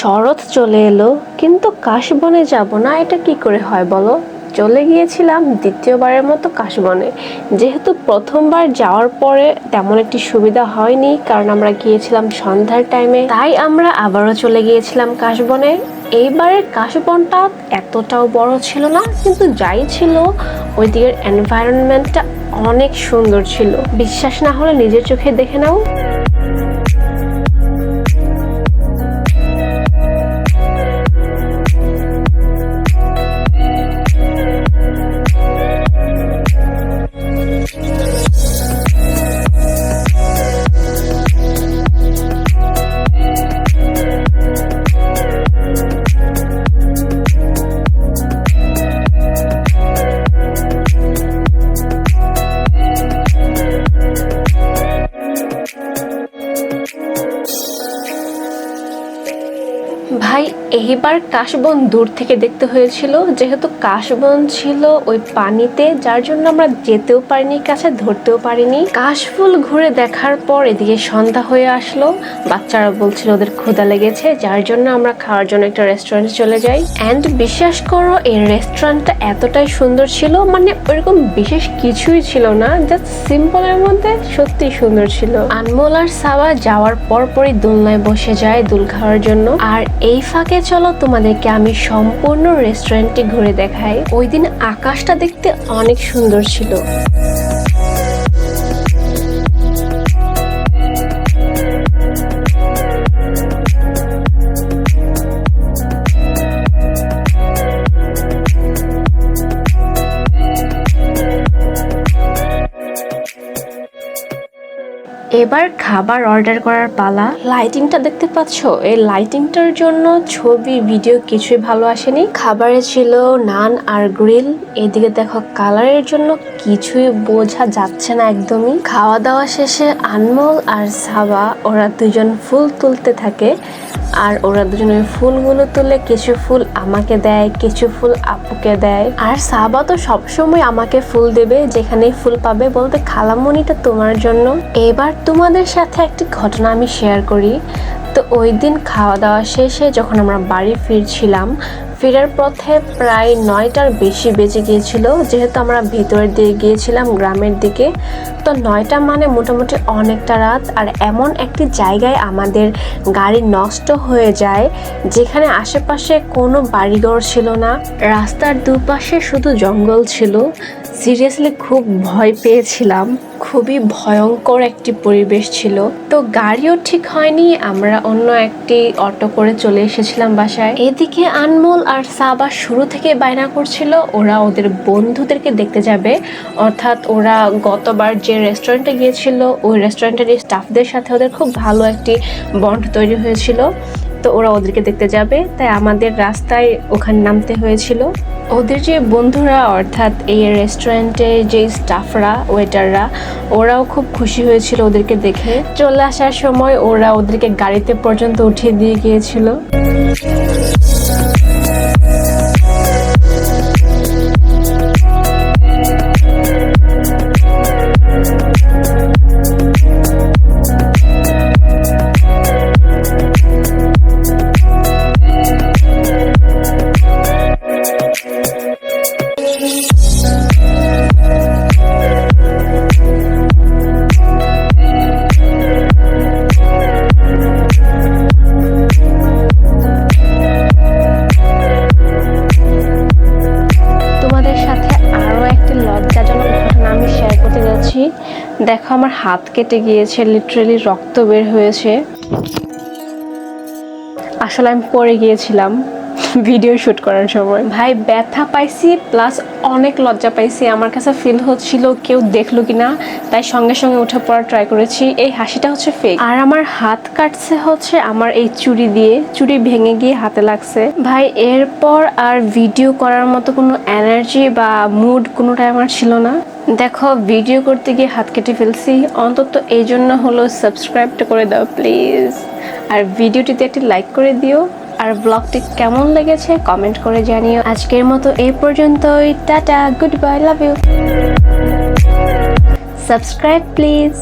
শরৎ চলে এলো, কিন্তু কাশবনে যাব না, এটা কি করে হয় বলো? চলে গিয়েছিলাম দ্বিতীয়বারের মতো কাশবনে। যেহেতু প্রথমবার যাওয়ার পরে তেমন একটি সুবিধা হয়নি, কারণ আমরা গিয়েছিলাম সন্ধ্যার টাইমে তাই আমরা আবারও চলে গিয়েছিলাম কাশবনে। এইবারের কাশবনটা এতটাও বড় ছিল না, কিন্তু যাই ছিল ওই দিকের এনভায়রনমেন্টটা অনেক সুন্দর ছিল। বিশ্বাস না হলে নিজের চোখে দেখে নাও। এইবার কাশবন দূর থেকে দেখতে হয়েছিল, যেহেতু কাশবন ছিল ওই পানিতে, যার জন্য আমরা যেতেও পারিনি, কাছে ধরতেও পারিনি। কাশফুল ঘুরে দেখার পর এদিকে সন্ধ্যা হয়ে আসলো। বাচ্চারা বলছিল ওদের ক্ষুধা লেগেছে, যার জন্য আমরা খাওয়ার জন্য একটা রেস্টুরেন্টে চলে যাই। অ্যান্ড বিশ্বাস করো, এই রেস্টুরেন্টটা এতটাই সুন্দর ছিল মানে ওইরকম বিশেষ কিছুই ছিল না জাস্ট সিম্পলের মধ্যে সত্যি সুন্দর ছিল। আনমোল আর সাবা যাওয়ার পর পরই দোলনায় বসে যায় দুল খাওয়ার জন্য। আর এই ফাঁকে চলো তোমাদেরকে আমি সম্পূর্ণ রেস্টুরেন্টটি ঘুরে দেখাই। ওই দিন আকাশটা দেখতে অনেক সুন্দর ছিল। এবার খাবার অর্ডার করার পালা। লাইটিংটা দেখতে পাচ্ছ? এই লাইটিংটার জন্য ছবি ভিডিও কিছুই ভালো আসেনি। খাবারে ছিল নান আর গ্রিল এদিকে দেখো কালারের জন্য কিছুই বোঝা যাচ্ছে না একদমই। খাওয়া দাওয়া শেষে আনমল আর সাবা, ওরা দুজন ফুল তুলতে থাকে। আর ওরা দুজন ওই ফুলগুলো তুলে কিছু ফুল আমাকে দেয়, কিছু ফুল আপুকে দেয়। আর সাবা তো সবসময় আমাকে ফুল দেবে, যেখানেই ফুল পাবে বলতে খালামণিটা তোমার জন্য। এবার তোমাদের সাথে একটি ঘটনা আমি শেয়ার করি। তো ওই দিন খাওয়া দাওয়া শেষে যখন আমরা বাড়ি ফিরছিলাম ফেরার পথে প্রায় নয়টার বেশি বেজে গিয়েছিল। যেহেতু আমরা ভেতরের দিকে গিয়েছিলাম, গ্রামের দিকে, তো নয়টা মানে মোটামুটি অনেকটা রাত। আর এমন একটি জায়গায় আমাদের গাড়ি নষ্ট হয়ে যায়, যেখানে আশেপাশে কোনো বাড়িঘর ছিল না। রাস্তার দুপাশে শুধু জঙ্গল ছিল। সিরিয়াসলি খুব ভয় পেয়েছিলাম। খুবই ভয়ঙ্কর একটি পরিবেশ ছিল। তো গাড়িও ঠিক হয়নি, আমরা অন্য একটি অটো করে চলে এসেছিলাম বাসায়। এদিকে আনমোল আর সাবা শুরু থেকে বায়না করছিল, ওরা ওদের বন্ধুদেরকে দেখতে যাবে। অর্থাৎ ওরা গতবার যে রেস্টুরেন্টে গিয়েছিল, ওই রেস্টুরেন্টের স্টাফদের সাথে ওদের খুব ভালো একটি বন্ড তৈরি হয়েছিল। তো ওরা ওদেরকে দেখতে যাবে। তাই আমাদের রাস্তায় ওখানে নামতে হয়েছিল। ওদের যে বন্ধুরা, অর্থাৎ এই রেস্টুরেন্টে যে স্টাফরা ওয়েটাররা ওরাও খুব খুশি হয়েছিল ওদেরকে দেখে। চলে আসার সময় ওরা ওদেরকে গাড়িতে পর্যন্ত উঠিয়ে দিয়ে গিয়েছিল। দেখো আমার হাত কেটে গিয়েছে লিটারেলি রক্ত বের হয়েছে। আসলে আমি পড়ে গিয়েছিলাম। ভিডিও শুট করার সময়। ভাই, ব্যথা পাইছি প্লাস অনেক লজ্জা পাইছি। আমার কাছে ফিল হচ্ছিল কেউ দেখল কিনা, তাই সঙ্গে সঙ্গে উঠে পড়ার ট্রাই করেছি। এই হাসিটা হচ্ছে ফেক আর আমার হাত কাটছে হচ্ছে আমার এই চুড়ি দিয়ে। চুড়ি ভেঙে গিয়ে হাতে লাগছে। ভাই, এরপর আর ভিডিও করার মতো কোনো এনার্জি বা মুড কোনোটাই আমার ছিল না। দেখো ভিডিও করতে গিয়ে হাত কেটে ফেলছি। অন্তত এই জন্য হলো সাবস্ক্রাইবটা করে দাও প্লিজ আর ভিডিওটিতে একটি লাইক করে দিও। আর ব্লগটি কেমন লেগেছে কমেন্ট করে জানিও। আজকের মতো এই পর্যন্তই, tata good bye love you subscribe please